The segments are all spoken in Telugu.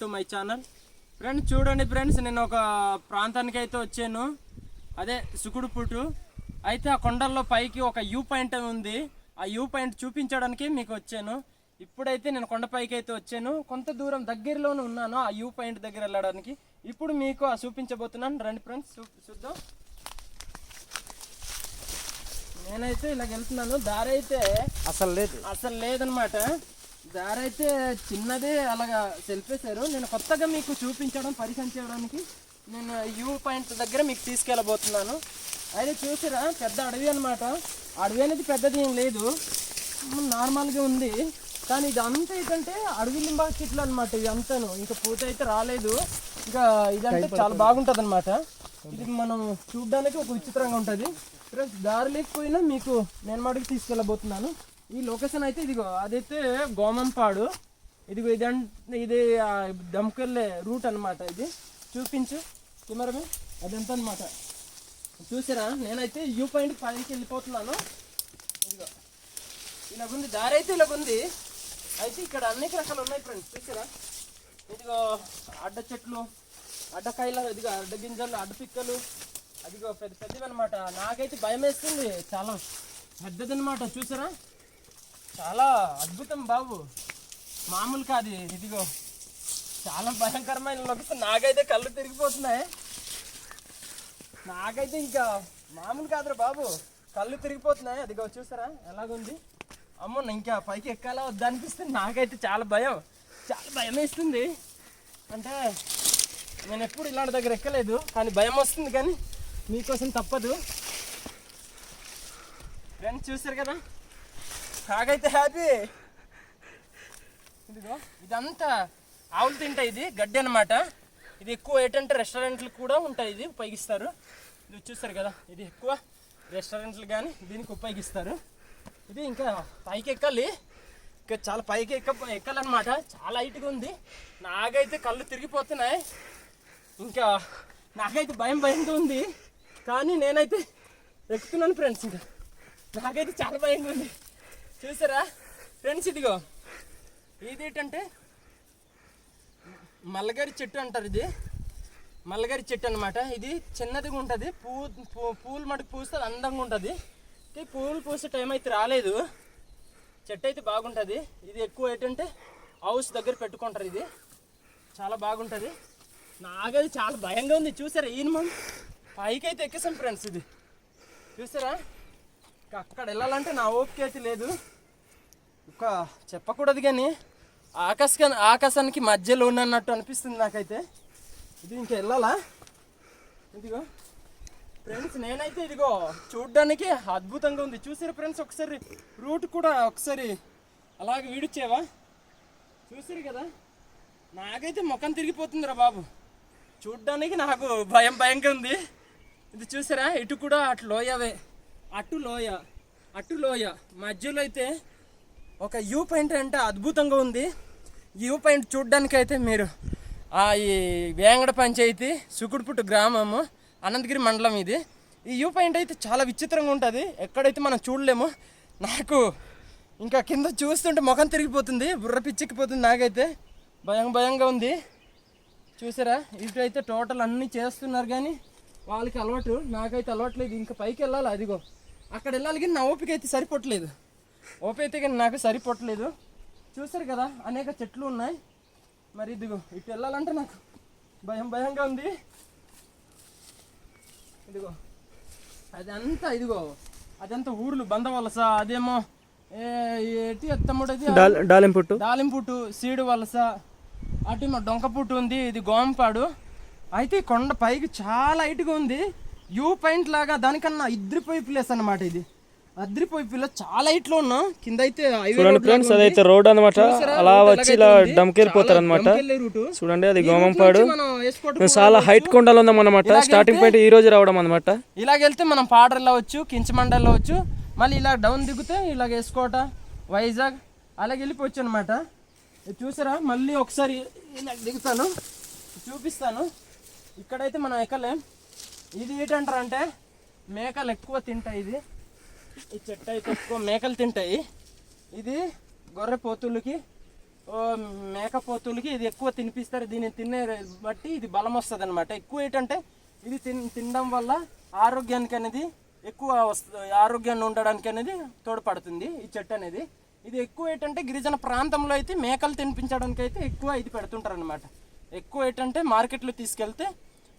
టు మై ఛానల్ ఫ్రెండ్స్ చూడండి ఫ్రెండ్స్ నేను ఒక ప్రాంతానికి అయితే వచ్చాను. అదే సుకుడుపుటు అయితే ఆ కొండల్లో పైకి ఒక యూ పాయింట్ ఉంది. ఆ యూ పాయింట్ చూపించడానికి మీకు వచ్చాను. ఇప్పుడైతే నేను కొండపైకి అయితే వచ్చాను. కొంత దూరం దగ్గరలోనే ఉన్నాను ఆ యూ పాయింట్ దగ్గర వెళ్ళడానికి. ఇప్పుడు మీకు ఆ చూపించబోతున్నాను. రండి ఫ్రెండ్స్ చూద్దాం. నేనైతే ఇలాగ వెళ్తున్నాను. దారి అయితే అసలు లేదు. అసలు లేదనమాట దారి అయితే చిన్నదే అలాగా సెల్పేశారు నేను కొత్తగా మీకు చూపించడం పరిచయం చేయడానికి నేను యూ పాయింట్ దగ్గర మీకు తీసుకెళ్ళబోతున్నాను. అయితే చూసారా పెద్ద అడవి అనమాట అడవి అనేది పెద్దది ఏం లేదు. నార్మల్గా ఉంది. కానీ ఇది అంతా ఏంటంటే అడవి లింబా చెట్లు అనమాట ఇది అంతాను ఇంకా పూత అయితే రాలేదు. ఇంకా ఇదంటే చాలా బాగుంటుంది అనమాట ఇది మనం చూడడానికి ఒక విచిత్రంగా ఉంటుంది. ఫ్రెండ్స్ దారి లేకపోయినా మీకు నేను మటుకు తీసుకెళ్ళబోతున్నాను. ఈ లొకేషన్ అయితే ఇదిగో అదైతే గోమంపాడు. ఇదిగో ఇది ఇది దమ్కెళ్ళే రూట్ అనమాట ఇది. చూపించు కెమెరా అదంతా అనమాట చూసారా? నేనైతే యూ పాయింట్ పైకి వెళ్ళిపోతున్నాను. ఇదిగో. ఇలాగుంది. దారి అయితే ఇలాగుంది. అయితే ఇక్కడ అనేక రకాలు ఉన్నాయి ఫ్రెండ్స్ చూసారా? ఇదిగో అడ్డ చెట్లు అడ్డకాయలు ఇదిగో అడ్డ గింజలు అడ్డ పిక్కలు. అదిగో పెద్ద పెద్దవి అనమాట నాకైతే భయం వేస్తుంది చాలా పెద్దదనమాట చూసారా? చాలా అద్భుతం బాబు. మామూలు కాదు ఇదిగో. చాలా భయంకరమైన లొకేషన్ నాకైతే కళ్ళు తిరిగిపోతున్నాయి. నాకైతే ఇంకా మామూలు కాదురా బాబు. కళ్ళు తిరిగిపోతున్నాయి. అదిగో చూసారా? ఎలాగుంది? అమ్మో ఇంకా పైకి ఎక్కాలా వద్దా అనిపిస్తుంది. నాకైతే చాలా భయం. చాలా భయం వేస్తుంది. అంటే నేను ఎప్పుడు ఇలాంటి దగ్గర ఎక్కలేదు. కానీ భయం వస్తుంది కానీ మీకోసం తప్పదు. ఫ్రెండ్స్ చూసారు కదా? నాకైతే హ్యాపీ. ఇదిగో ఇదంతా ఆవులు తింటాయి ఇది గడ్డి అనమాట ఇది ఎక్కువ ఏంటంటే రెస్టారెంట్లు కూడా ఉంటాయి ఇది ఉపయోగిస్తారు. ఇది చూస్తారు కదా ఇది ఎక్కువ రెస్టారెంట్లు కానీ దీనికి ఉపయోగిస్తారు. ఇది ఇంకా పైకి ఎక్కాలి. ఇంకా చాలా పైకి ఎక్క ఎక్కాలన్నమాట. చాలా హైట్గా ఉంది. నాకైతే కళ్ళు తిరిగిపోతున్నాయి. ఇంకా నాకైతే భయం భయంగా ఉంది. కానీ నేనైతే ఎక్కుతున్నాను ఫ్రెండ్స్ ఇంకా నాకైతే చాలా భయంగా ఉంది. చూసారా? ఫ్రెండ్స్ ఇదిగో. ఇది ఏంటంటే మల్లగారి చెట్టు అంటారు ఇది. మల్లగారి చెట్టు అనమాట ఇది చిన్నదిగా ఉంటుంది. పూ పూ- పూలు మటుకు పూస్తే అందంగా ఉంటుంది. ఈ పూలు పూసే టైం అయితే రాలేదు. చెట్టు అయితే బాగుంటుంది. ఇది ఎక్కువ ఏంటంటే హౌస్ దగ్గర పెట్టుకుంటారు ఇది. చాలా బాగుంటుంది. నాకది చాలా భయంగా ఉంది. చూసారా? ఈయన మనం పైకి అయితే ఎక్కేసాం ఫ్రెండ్స్ ఇది. చూసారా? అక్కడ వెళ్ళాలంటే నా ఓపిక అయితే లేదు. ఒక చెప్పకూడదు కానీ ఆకాశ ఆకాశానికి మధ్యలో ఉన్నట్టు అనిపిస్తుంది నాకైతే. ఇది ఇంకా వెళ్ళాలా? ఇదిగో. ఫ్రెండ్స్ నేనైతే ఇదిగో చూడ్డానికి అద్భుతంగా ఉంది. చూసారు ఫ్రెండ్స్ ఒకసారి రూట్ కూడా ఒకసారి అలాగే విడిచేవా? చూసారు కదా? నాకైతే ముఖం తిరిగిపోతుందిరా బాబు. చూడ్డానికి నాకు భయం భయంగా ఉంది. ఇది చూసారా? ఇటు కూడా అటు లోయవే. అటు లోయ. అటు లోయ. మధ్యలో అయితే ఒక యూ పాయింట్ అంటే అద్భుతంగా ఉంది. యూ పాయింట్ చూడ్డానికి అయితే మీరు ఆ ఈ వేంగడ పంచాయతీ సుకుడుపుట్టు గ్రామము అనంతగిరి మండలం ఇది. ఈ యూ పాయింట్ అయితే చాలా విచిత్రంగా ఉంటుంది. ఎక్కడైతే మనం చూడలేము నాకు ఇంకా కింద చూస్తుంటే ముఖం తిరిగిపోతుంది బుర్ర పిచ్చిక్కిపోతుంది నాకైతే. భయం భయంగా ఉంది. చూసారా? ఇప్పుడైతే టోటల్ అన్నీ చేస్తున్నారు కానీ వాళ్ళకి అలవాటు నాకైతే అలవాట్లేదు ఇంకా పైకి వెళ్ళాలి? అదిగో. అక్కడ వెళ్ళాలి కానీ నా ఓపిక అయితే సరిపోవట్లేదు. ఓపిక అయితే కానీ నాకు సరిపోవట్లేదు. చూసారు కదా అనేక చెట్లు ఉన్నాయి. మరి ఇదిగో ఇటు వెళ్ళాలంటే నాకు భయం భయంగా ఉంది. ఇదిగో అదంతా ఇదిగో అదంతా ఊర్లు బందవలస అదేమో ఏటి డాల్ డాలింపుట్టు. దాలింపుట్టు సీడు వలస అటు మా డొంకపుట్టు ఉంది ఇది గోంపాడు. అయితే కొండ పైకి చాలా హైట్గా ఉంది. యూ పాయింట్ లాగా దానికన్నా ఇద్దరిపోయి ప్లేస్ అన్నమాట ఇది. అద్రిపోయి పిల్ల చాలా హైట్లో ఉన్నాం కింద అయితే చూడండి ఫ్రెండ్స్ ఉంది. అదైతే రోడ్ అనమాట? అలా వచ్చి ఇలా ఉంది? డమ్కెళ్ళిపోతారు చాలా అనమాట. చూడండి అది గోమంపాడు చాలా హైట్ కొండలో ఉన్నాం అనమాట స్టార్టింగ్ పాయింట్ ఈ రోజు రావడం అనమాట ఇలాగెళ్తే మనం పాడర్ వెళ్ళవచ్చు కించమండ వెళ్ళవచ్చు మళ్ళీ ఇలా డౌన్ దిగితే ఇలాగ వేసుకోట. వైజాగ్ అలాగే వెళ్ళిపోవచ్చు అనమాట చూసారా? మళ్ళీ ఒకసారి దిగుతాను. చూపిస్తాను. ఇక్కడైతే మనం ఎక్కలేం. ఇది ఏంటంటారంటే మేకలు ఎక్కువ తింటాయి ఇది. ఈ చెట్టు అయితే ఎక్కువ మేకలు తింటాయి. ఇది గొర్రె పోతులకి ఓ, మేకపోతులకి ఇది ఎక్కువ తినిపిస్తారు. దీన్ని తినే బట్టి ఇది బలం వస్తుంది అనమాట ఎక్కువ ఏంటంటే ఇది తిన్ తినడం వల్ల ఆరోగ్యానికి అనేది ఎక్కువ వస్తుంది ఆరోగ్యాన్ని ఉండడానికి అనేది తోడ్పడుతుంది ఈ చెట్టు అనేది. ఇది ఎక్కువ ఏంటంటే గిరిజన ప్రాంతంలో అయితే మేకలు తినిపించడానికి అయితే ఎక్కువ ఇది పెడుతుంటారు అనమాట ఎక్కువ ఏంటంటే మార్కెట్లో తీసుకెళ్తే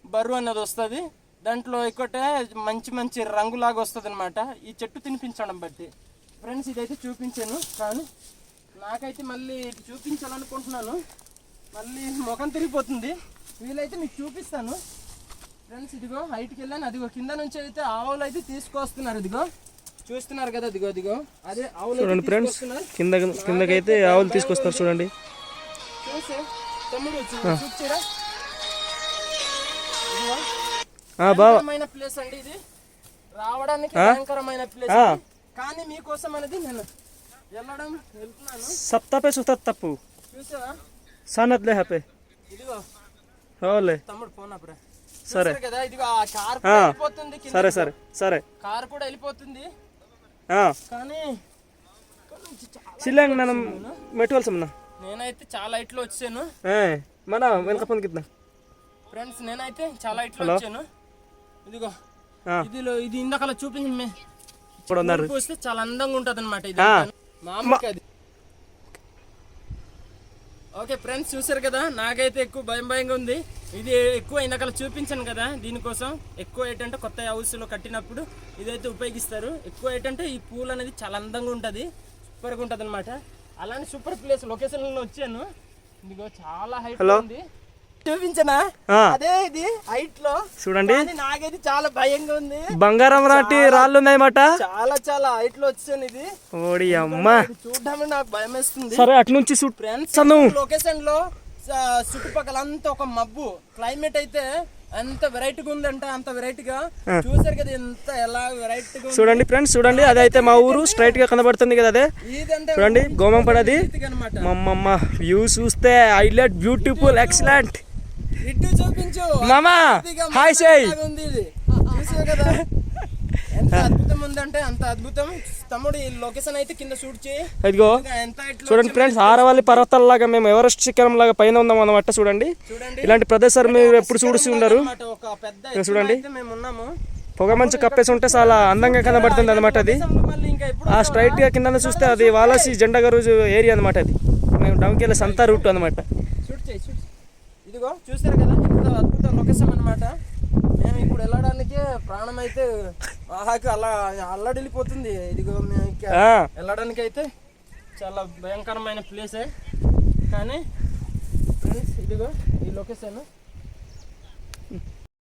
బరువు అనేది వస్తుంది. దాంట్లో ఎక్కువటే మంచి మంచి రంగులాగా వస్తుంది అనమాట ఈ చెట్టు తినిపించడం బట్టి. ఫ్రెండ్స్ ఇదైతే చూపించాను కానీ నాకైతే మళ్ళీ ఇటు చూపించాలనుకుంటున్నాను. మళ్ళీ ముఖం తిరిగిపోతుంది. వీలైతే మీకు చూపిస్తాను. ఫ్రెండ్స్ ఇదిగో హైట్కి వెళ్ళాను. అదిగో కింద నుంచి అయితే ఆవులు అయితే తీసుకొస్తున్నారు. ఇదిగో చూస్తున్నారు కదా ఇదిగో ఇదిగో. అదే ఆవులు చూడండి ఫ్రెండ్స్ తీసుకొస్తున్నారు. కింద కిందకైతే ఆవులు తీసుకొస్తారు చూడండి. చూసి తమ్ముడు చూ- భయంకరమైన ప్లేస్ అండి ఇది. రావడానికి భయంకరమైన ప్లేస్. కానీ మీకోసం అనేది నేను వెళ్ళడం వెళ్తున్నాను. సప్తాపే సుతా తప్పు. చూసావా? సనత్ లే హపే. ఇదిగో. ఓలే తమ్ముడు ఫోన్ అప్పుడే సరే. కదా ఇదిగో ఆ కార్. వెళ్ళిపోతుంది. సరే సరే సరే. కార్ కూడా వెళ్ళిపోతుంది. కానీ సిల్లాంగ్ మనం మెట్టువల్సి మన నేనైతే చాలా ఇట్లు వచ్చాను. మన వెనక పొంది కింద ఫ్రెండ్స్ నేనైతే చాలా ఇట్లు. వచ్చాను. ఇదిగో. ఇదిలో ఇది ఇందాకలా చూపించింది ఇప్పుడు ఉన్నారు. పోస్తే చాలా అందంగా ఉంటది అనమాట ఇది. మామూలుగా ఓకే ఫ్రెండ్స్ చూసారు కదా? నాకైతే ఎక్కువ భయం భయంగా ఉంది. ఇది ఎక్కువ ఇందాక చూపించాను కదా దీనికోసం. ఎక్కువ ఏంటంటే కొత్త హౌస్లో కట్టినప్పుడు ఇదైతే ఉపయోగిస్తారు. ఎక్కువ ఏంటంటే ఈ పూలు అనేది చాలా అందంగా ఉంటుంది. సూపర్గా ఉంటుంది అనమాట అలానే సూపర్ ప్లేస్ లొకేషన్లో వచ్చాను. ఇదిగో చాలా హైట్. ఉంది. చూపించనా. అదే ఇది హైట్లో చూడండి నాకైతే చాలా భయంగా ఉంది. బంగారం లాంటి రాళ్ళు ఉన్నాయన్నమాట. చాలా చాలా హైట్లో వచ్చాను ఇది. ఓడి అమ్మ. చూడడానికి నాకు భయం వేస్తుంది సరే అటు నుంచి ఫ్రెండ్స్ లొకేషన్లో చుట్టుపక్కల అంతా ఒక మబ్బు. క్లైమేట్ అయితే ఎంత వెరైటీగా ఉందంటే అంత వెరైటీగా చూసారు కదా ఎంత ఎలా వెరైటీగా చూడండి ఫ్రెండ్స్ చూడండి. అదైతే మా ఊరు స్ట్రైట్గా కనబడుతుంది కదా అదే. చూడండి గోమంపడది. అనమాట మమ్మమ్మ వ్యూ చూస్తే హైలైట్ బ్యూటిఫుల్ ఎక్సలెంట్ ఇటు చూపించు. మామా హాయ్ చేయి. లాగా ఉంది ఇది. చూసావు కదా? ఎంత అద్భుతం ఉందంటే అంత అద్భుతం. తమ్ముడు ఈ లొకేషన్ అయితే కింద షూట్ చేయి. ఇదిగో చూడండి ఫ్రెండ్స్ ఆరవల్లి పర్వతాల్లాగా మేము ఎవరెస్ట్ శిఖరం లాగా పైన ఉందాం అన్నమాట చూడండి. ఇలాంటి ప్రదేశాలు మీరు ఎప్పుడు చూసి ఉండరు. చూడండి. మేము ఉన్నాము. పొగ మంచు కప్పేసి ఉంటే చాలా అందంగా కనబడుతుంది అనమాట అది. ఆ స్ట్రైట్గా కింద చూస్తే అది వాలాసి జెండా గరుజు ఏరియా అనమాట అది. మేము డౌన్కి సంతా రూట్ అనమాట. ఇదిగో చూసారు కదా? ఇంత అద్భుత లొకేషన్ అన్నమాట. మేము ఇప్పుడు వెళ్ళడానికి ప్రాణం అయితే ఆహాకి అలా అల్లడిల్లిపోతుంది. ఇదిగో మేము వెళ్ళడానికి అయితే చాలా భయంకరమైన ప్లేసే కానీ ఫ్రెండ్స్ ఇదిగో ఈ లొకేషన్